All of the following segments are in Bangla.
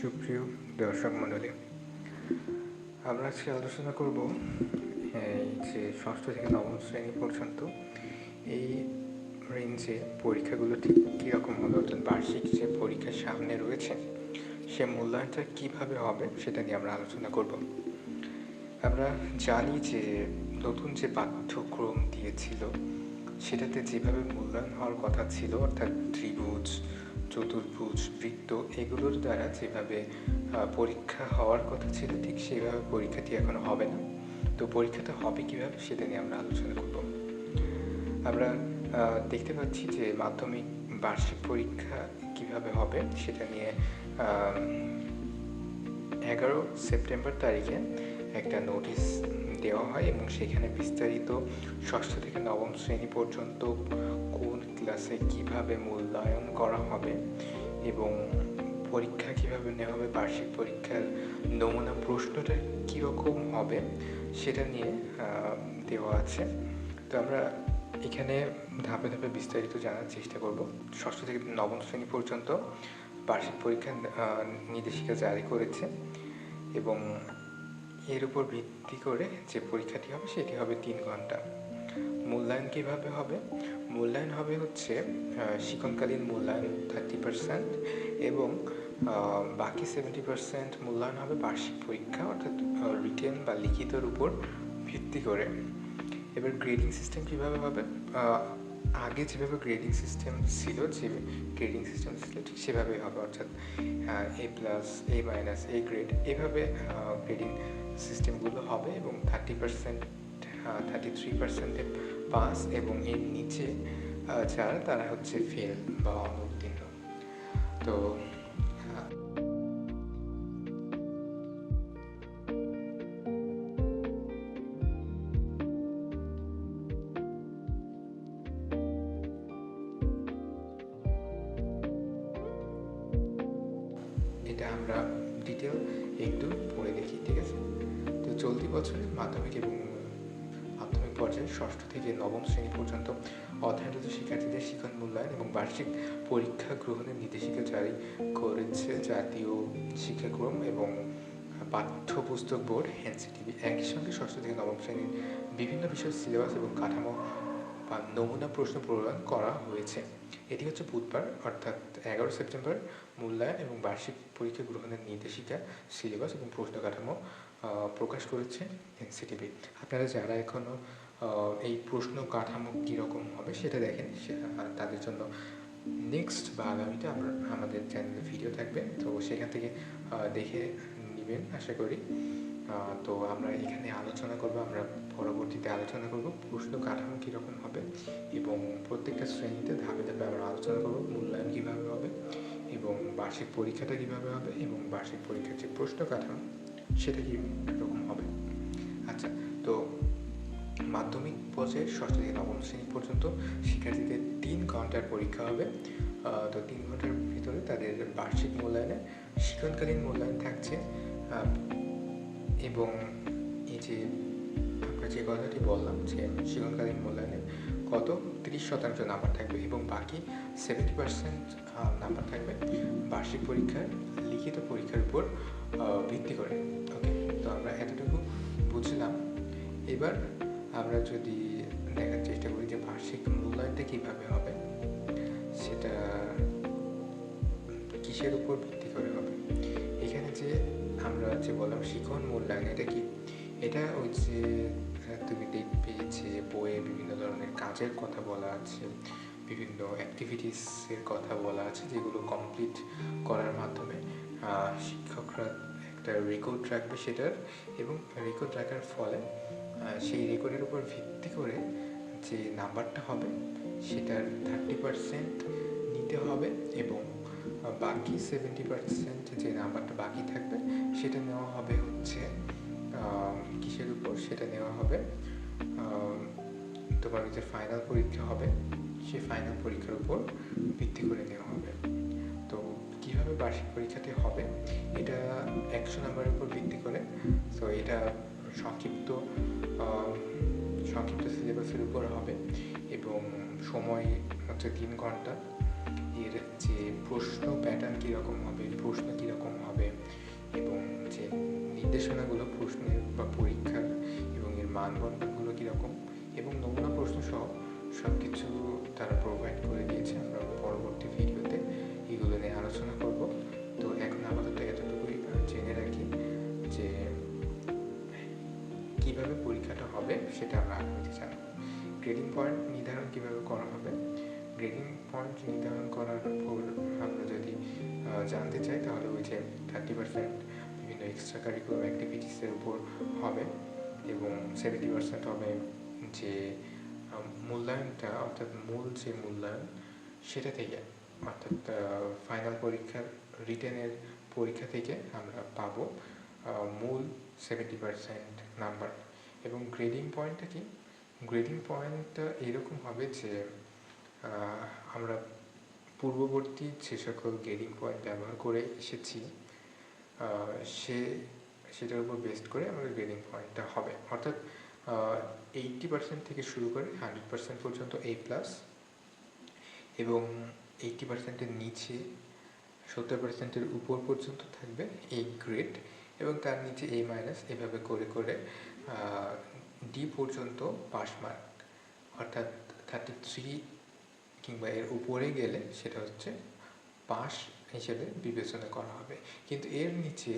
সুপ্রিয় দর্শক মণ্ডলী, আমরা আজকে আলোচনা করব এই যে ষষ্ঠ থেকে নবম শ্রেণি পর্যন্ত এই রেঞ্জে পরীক্ষাগুলো ঠিক কীরকম হবে, অর্থাৎ বার্ষিক যে পরীক্ষা সামনে রয়েছে, সে মূল্যায়নটা কীভাবে হবে সেটা নিয়ে আমরা আলোচনা করব। আমরা জানি যে নতুন যে পাঠ্যক্রম দিয়েছিল সেটাতে যেভাবে মূল্যায়ন হওয়ার কথা ছিল, অর্থাৎ ত্রিভুজ, চতুর্ভুজ, বৃত্ত, এগুলোর দ্বারা যেভাবে পরীক্ষা হওয়ার কথা ছিল, ঠিক সেভাবে পরীক্ষাটি এখন হবে না। তো পরীক্ষাটা হবে কীভাবে সেটা নিয়ে আমরা আলোচনা করব। আমরা দেখতে পাচ্ছি যে মাধ্যমিক বার্ষিক পরীক্ষা কীভাবে হবে সেটা নিয়ে এগারো সেপ্টেম্বর তারিখে একটা নোটিশ দেওয়া হয় এবং সেখানে বিস্তারিত ষষ্ঠ থেকে নবম শ্রেণি পর্যন্ত কোন ক্লাসে কীভাবে মূল্যায়ন করা হবে এবং পরীক্ষা কীভাবে নেওয়া হবে, বার্ষিক পরীক্ষার নমুনা প্রশ্নটা কীরকম হবে সেটা নিয়ে দেওয়া আছে। তো আমরা এখানে ধাপে ধাপে বিস্তারিত জানার চেষ্টা করব। ষষ্ঠ থেকে নবম শ্রেণি পর্যন্ত বার্ষিক পরীক্ষা নির্দেশিকা জারি করেছে এবং এর উপর ভিত্তি করে যে পরীক্ষাটি হবে সেটি হবে তিন ঘণ্টা। মূল্যায়ন কীভাবে হবে? মূল্যায়ন হবে হচ্ছে শিক্ষণকালীন মূল্যায়ন থার্টি পার্সেন্ট এবং বাকি সেভেন্টি পার্সেন্ট মূল্যায়ন হবে বার্ষিক পরীক্ষা, অর্থাৎ রিটেন বা লিখিতর উপর ভিত্তি করে। এবার গ্রেডিং সিস্টেম কীভাবে হবে? আগে যেভাবে গ্রেডিং সিস্টেম ছিল, যে গ্রেডিং সিস্টেম ছিল, ঠিক সেভাবেই হবে, অর্থাৎ A plus A minus A grade এভাবে গ্রেডিং সিস্টেমগুলো হবে এবং থার্টি পার্সেন্ট থার্টি থ্রি পার্সেন্টে পাস এবং এর নিচে যারা, তারা হচ্ছে ফেল বা অনুত্তীর্ণ তো এটা আমরা ডিটেল একটু পড়ে দেখি, ঠিক আছে? তো চলতি বছরে মাধ্যমিক এবং, মাধ্যমিক পর্যায়ে ষষ্ঠ থেকে নবম শ্রেণি পর্যন্ত অধ্যয়নরত শিক্ষার্থীদের শিক্ষণ মূল্যায়ন এবং বার্ষিক পরীক্ষা গ্রহণের নির্দেশিকা জারি করেছে জাতীয় শিক্ষাক্রম এবং পাঠ্যপুস্তক বোর্ড এনসিটিভি একই সঙ্গে ষষ্ঠ থেকে নবম শ্রেণির বিভিন্ন বিষয়ের সিলেবাস এবং কাঠামো বা নমুনা প্রশ্ন প্রদান করা হয়েছে। এটি হচ্ছে বুধবার, অর্থাৎ এগারো সেপ্টেম্বর মূল্যায়ন এবং বার্ষিক পরীক্ষা গ্রহণের নির্দেশিকা, সিলেবাস এবং প্রশ্ন কাঠামো প্রকাশ করেছে এনসিটিভি। আপনারা যারা এখনও এই প্রশ্ন কাঠামো কীরকম হবে সেটা দেখেন তাদের জন্য নেক্সট বা আগামীতে আমাদের চ্যানেলে ভিডিও থাকবে। তো সেখান থেকে দেখে নেবেন, আশা করি। তো আমরা এখানে আলোচনা করব, আমরা পরবর্তীতে আলোচনা করব, প্রশ্ন কাঠামো কীরকম হবে এবং প্রত্যেকটা শ্রেণীতে ধাপে ধাপে আমরা আলোচনা করব, মূল্যায়ন কীভাবে হবে এবং বার্ষিক পরীক্ষাটা কীভাবে হবে এবং বার্ষিক পরীক্ষার যে প্রশ্ন কাঠামো, সেটা কীরকম হবে। আচ্ছা তো মাধ্যমিক পর্যায়ে ষষ্ঠ থেকে নবম শ্রেণি পর্যন্ত শিক্ষার্থীদের তিন ঘণ্টার পরীক্ষা হবে। তো তিন ঘণ্টার ভিতরে তাদের বার্ষিক মূল্যায়নে শিক্ষণকালীন মূল্যায়ন থাকছে। এবং এই যে আমরা যে কথাটি বললাম যে শিক্ষণকালীন মূল্যায়নে কত? তিরিশ শতাংশ নাম্বার থাকবে এবং বাকি সেভেন্টি পার্সেন্ট নাম্বার থাকবে বার্ষিক পরীক্ষার, লিখিত পরীক্ষার উপর ভিত্তি করে। ওকে তো আমরা এতটুকু বুঝলাম। এবার আমরা যদি দেখার চেষ্টা করি যে বার্ষিক মূল্যায়নটা কীভাবে হবে, সেটা কিসের উপর ভিত্তি করে হবে? এখানে যে আমরা যে বললাম শিখন মূল্যায়ন, এটা কি? এটা ওই যে তুমি দেখবে যে বইয়ে বিভিন্ন ধরনের কাজের কথা বলা আছে, বিভিন্ন অ্যাক্টিভিটিসের কথা বলা আছে, যেগুলো কমপ্লিট করার মাধ্যমে শিক্ষকরা একটা রেকর্ড রাখবে সেটার এবং রেকর্ড রাখার ফলে সেই রেকর্ডের উপর ভিত্তি করে যে নাম্বারটা হবে, সেটার থার্টি পারসেন্ট নিতে হবে এবং বাকি সেভেন্টি পার্সেন্ট যে নাম্বারটা বাকি থাকবে, সেটা নেওয়া হবে হচ্ছে কিসের উপর সেটা নেওয়া হবে? তোমার যে ফাইনাল পরীক্ষা হবে, সেই ফাইনাল পরীক্ষার উপর ভিত্তি করে নেওয়া হবে। তো কীভাবে বার্ষিক পরীক্ষাটি হবে, এটা একশো নাম্বারের উপর ভিত্তি করে। তো এটা সংক্ষিপ্ত সংক্ষিপ্ত সিলেবাসের উপর হবে এবং সময় হচ্ছে তিন ঘণ্টা। এর যে প্রশ্ন প্যাটার্ন কীরকম হবে, প্রশ্ন কীরকম হবে হবে এবং যে নির্দেশনাগুলো প্রশ্নের বা পরীক্ষার এবং এর মানবন্ধনগুলো কীরকম? এবং নমুনা প্রশ্ন সহ সব কিছু তারা প্রোভাইড করে দিয়েছে। আমরা পরবর্তী ভিডিওতে এগুলো নিয়ে আলোচনা করব। তো এখন আপাতত এতটুকুই। জেনে রাখি যে কীভাবে পরীক্ষাটা হবে সেটা আমরা আগামীতে জানব। গ্রেডিং পয়েন্ট নির্ধারণ কীভাবে করা হবে? গ্রেডিং পয়েন্ট নির্ধারণ করার পর আমরা যদি জানতে চাই তাহলে ওই যে থার্টি পার্সেন্ট বিভিন্ন এক্সট্রা কারিকুলাম অ্যাক্টিভিটিসের উপর হবে এবং সেভেন্টি পার্সেন্ট হবে যে মূল্যায়নটা, অর্থাৎ মূল যে মূল্যায়ন, সেটা থেকে, অর্থাৎ ফাইনাল পরীক্ষার রিটেনের পরীক্ষা থেকে আমরা পাবো মূল সেভেন্টি পার্সেন্ট নাম্বার এবং গ্রেডিং পয়েন্টটা কি? গ্রেডিং পয়েন্টটা এরকম হবে যে আমরা পূর্ববর্তী যে সকল গ্রেডিং পয়েন্ট ব্যবহার করে এসেছি সে, সেটার উপর বেস্ট করে আমাদের গ্রেডিং পয়েন্টটা হবে। অর্থাৎ এইটটি পার্সেন্ট থেকে শুরু করে হান্ড্রেড পার্সেন্ট পর্যন্ত এ প্লাস এবং এইটটি পার্সেন্টের নিচে সত্তর পার্সেন্টের উপর পর্যন্ত থাকবে এই গ্রেড এবং তার নিচে এ মাইনাস এভাবে করে করে ডি পর্যন্ত পাস মার্ক অর্থাৎ থার্টি থ্রি কিংবা এর উপরে গেলে সেটা হচ্ছে পাস হিসেবে বিবেচনা করা হবে। কিন্তু এর নিচে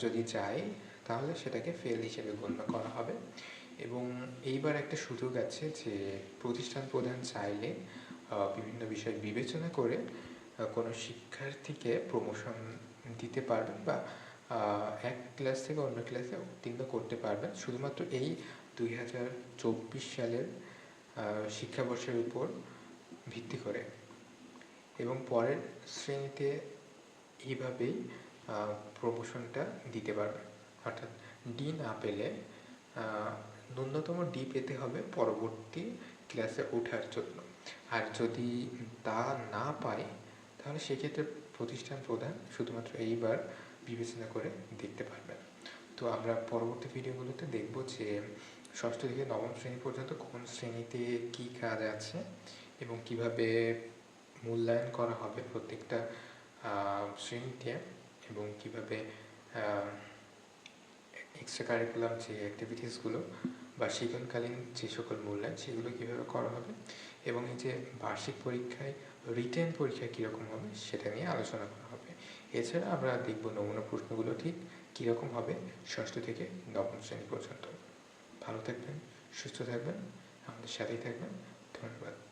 যদি যায় তাহলে সেটাকে ফেল হিসেবে গণ্য করা হবে। এবং এইবার একটা সুযোগ আছে যে, প্রতিষ্ঠান প্রধান চাইলে বিভিন্ন বিষয় বিবেচনা করে কোনো শিক্ষার্থীকে প্রমোশন দিতে পারবেন বা এক ক্লাস থেকে অন্য ক্লাসে উত্তীর্ণ করতে পারবেন। শুধুমাত্র এই দুই হাজার চব্বিশ সালের শিক্ষাবর্ষের উপর ভিত্তি করে। এবং পরের শ্রেণীতে এইভাবেই প্রমোশনটা দিতে পারবেন অর্থাৎ ডি না পেলে ন্যূনতম ডি পেতে হবে পরবর্তী ক্লাসে ওঠার জন্য। আর যদি তা না পায়, তাহলে সেক্ষেত্রে প্রতিষ্ঠান প্রধান শুধুমাত্র এইবার বিবেচনা করে দেখতে পারবেন। তো আমরা পরবর্তী ভিডিওগুলোতে দেখব যে, ষষ্ঠ থেকে নবম শ্রেণি পর্যন্ত কোন শ্রেণীতে কি কাজ আছে এবং কীভাবে মূল্যায়ন করা হবে প্রত্যেকটা শ্রেণীতে এবং কীভাবে এক্সট্রা কারিকুলাম যে অ্যাক্টিভিটিসগুলো বা শিক্ষণকালীন যে সকল মূল্যায়ন সেগুলো কীভাবে করা হবে এবং এই যে বার্ষিক পরীক্ষায় রিটেন পরীক্ষা কীরকম হবে সেটা নিয়ে আলোচনা করা হবে। এছাড়া আমরা দেখব নমুনা প্রশ্নগুলো ঠিক কীরকম হবে ষষ্ঠ থেকে নবম শ্রেণি পর্যন্ত। ভালো থাকবেন, সুস্থ থাকবেন, আমাদের সাথেই থাকবেন। ধন্যবাদ।